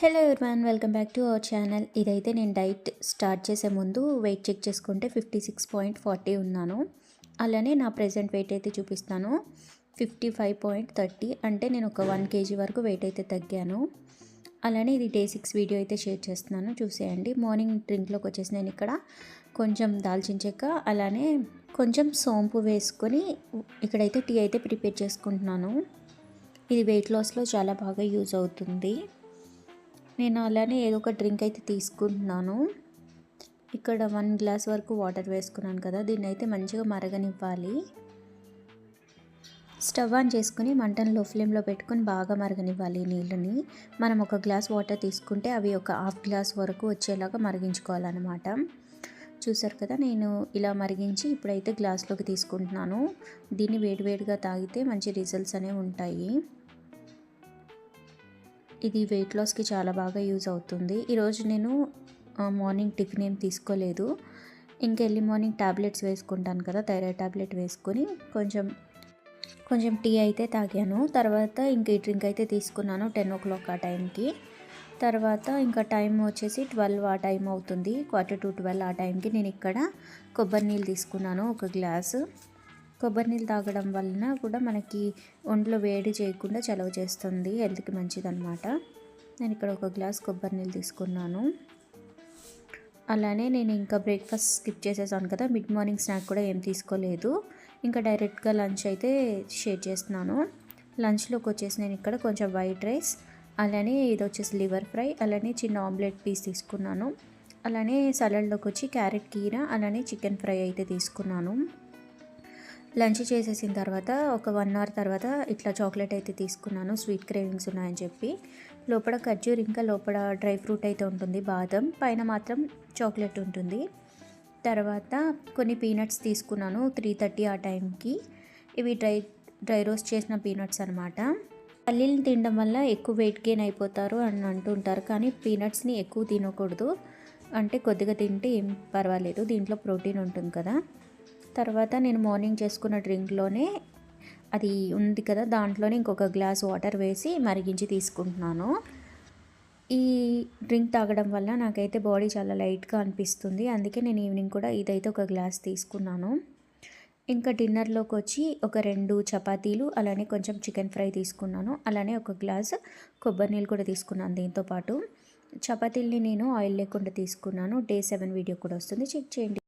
Hello man welcome back to our channel ఇదైతే నేను diet start చేసే ముందు వెయిట్ చెక్ చేసుకుంటే ఫిఫ్టీ సిక్స్ పాయింట్ ఫార్టీ ఉన్నాను. అలానే నా ప్రజెంట్ వెయిట్ అయితే చూపిస్తాను. ఫిఫ్టీ ఫైవ్ పాయింట్ థర్టీ అంటే నేను ఒక వన్ కేజీ వరకు వెయిట్ అయితే తగ్గాను. అలానే ఇది డే సిక్స్ వీడియో అయితే షేర్ చేస్తున్నాను. చూసేయండి. మార్నింగ్ డ్రింక్లోకి వచ్చేసి నేను ఇక్కడ కొంచెం దాల్చిన చెక్క అలానే కొంచెం సోంపు వేసుకొని ఇక్కడైతే టీ అయితే ప్రిపేర్ చేసుకుంటున్నాను. ఇది వెయిట్ లాస్లో చాలా బాగా యూజ్ అవుతుంది. నేను అలానే ఏదో ఒక డ్రింక్ అయితే తీసుకుంటున్నాను. ఇక్కడ వన్ గ్లాస్ వరకు వాటర్ వేసుకున్నాను కదా దీన్ని అయితే మంచిగా మరగనివ్వాలి. స్టవ్ ఆన్ చేసుకుని మంటను లో ఫ్లేమ్లో పెట్టుకొని బాగా మరగనివ్వాలి నీళ్ళని. మనం ఒక గ్లాస్ వాటర్ తీసుకుంటే అవి ఒక హాఫ్ గ్లాస్ వరకు వచ్చేలాగా మరిగించుకోవాలన్నమాట. చూసారు కదా నేను ఇలా మరిగించి ఇప్పుడైతే గ్లాస్లోకి తీసుకుంటున్నాను. దీన్ని వేడివేడిగా తాగితే మంచి రిజల్ట్స్ అనేవి ఉంటాయి. ఇది వెయిట్ లాస్కి చాలా బాగా యూజ్ అవుతుంది. ఈరోజు నేను మార్నింగ్ టిఫిన్ ఏం తీసుకోలేదు. ఇంకా ఎర్లీ మార్నింగ్ ట్యాబ్లెట్స్ వేసుకుంటాను కదా థైరాయిడ్ ట్యాబ్లెట్ వేసుకొని కొంచెం కొంచెం టీ అయితే తాగాను. తర్వాత ఇంక ఈ డ్రింక్ అయితే తీసుకున్నాను టెన్ ఓ క్లాక్ ఆ టైంకి తర్వాత ఇంకా టైం వచ్చేసి ట్వెల్వ్ ఆ టైం అవుతుంది. క్వార్టర్ టు ట్వెల్వ్ ఆ టైంకి నేను ఇక్కడ కొబ్బరి నీళ్ళు తీసుకున్నాను ఒక గ్లాసు కొబ్బరి నీళ్ళు తాగడం వలన కూడా మనకి ఒంట్లో వేడి చేయకుండా చలవ చేస్తుంది హెల్త్కి మంచిదన్నమాట. నేను ఇక్కడ ఒక గ్లాస్ కొబ్బరి నీళ్ళు తీసుకున్నాను. అలానే నేను ఇంకా బ్రేక్ఫాస్ట్ స్కిప్ చేసేసాను కదా మిడ్ మార్నింగ్ స్నాక్ కూడా ఏం తీసుకోలేదు. ఇంకా డైరెక్ట్గా లంచ్ అయితే షేర్ చేస్తున్నాను. లంచ్లోకి వచ్చేసి నేను ఇక్కడ కొంచెం వైట్ రైస్ అలానే ఇది వచ్చేసి లివర్ ఫ్రై అలానే చిన్న ఆమ్లెట్ పీస్ తీసుకున్నాను. అలానే సలాడ్లోకి వచ్చి క్యారెట్ కీర అలానే చికెన్ ఫ్రై అయితే తీసుకున్నాను. లంచ్ చేసేసిన తర్వాత ఒక వన్ అవర్ తర్వాత ఇట్లా చాక్లెట్ అయితే తీసుకున్నాను. స్వీట్ క్రేవింగ్స్ ఉన్నాయని చెప్పి. లోపల ఖర్జూర్ ఇంకా లోపల డ్రై ఫ్రూట్ అయితే ఉంటుంది. బాదం పైన మాత్రం చాక్లెట్ ఉంటుంది. తర్వాత కొన్ని పీనట్స్ తీసుకున్నాను త్రీ థర్టీ ఆ టైంకి. ఇవి డ్రై డ్రై రోస్ట్ చేసిన పీనట్స్ అనమాట పల్లీలు తినడం వల్ల ఎక్కువ వెయిట్ గెయిన్ అయిపోతారు అని అంటుంటారు. కానీ పీనట్స్ని ఎక్కువ తినకూడదు. అంటే కొద్దిగా తింటే ఏం పర్వాలేదు. దీంట్లో ప్రోటీన్ ఉంటుంది కదా. తర్వాత నేను మార్నింగ్ చేసుకున్న డ్రింక్లోనే అది ఉంది కదా దాంట్లోనే ఇంకొక గ్లాస్ వాటర్ వేసి మరిగించి తీసుకుంటున్నాను. ఈ డ్రింక్ తాగడం వల్ల నాకైతే బాడీ చాలా లైట్గా అనిపిస్తుంది. అందుకే నేను ఈవినింగ్ కూడా ఇదైతే ఒక గ్లాస్ తీసుకున్నాను. ఇంకా డిన్నర్లోకి వచ్చి ఒక రెండు చపాతీలు అలానే కొంచెం చికెన్ ఫ్రై తీసుకున్నాను. అలానే ఒక గ్లాస్ కొబ్బరి నీళ్ళు కూడా తీసుకున్నాను దీంతోపాటు చపాతీల్ని నేను ఆయిల్ లేకుండా తీసుకున్నాను. డే సెవెన్ వీడియో కూడా వస్తుంది. చెక్ చేయండి.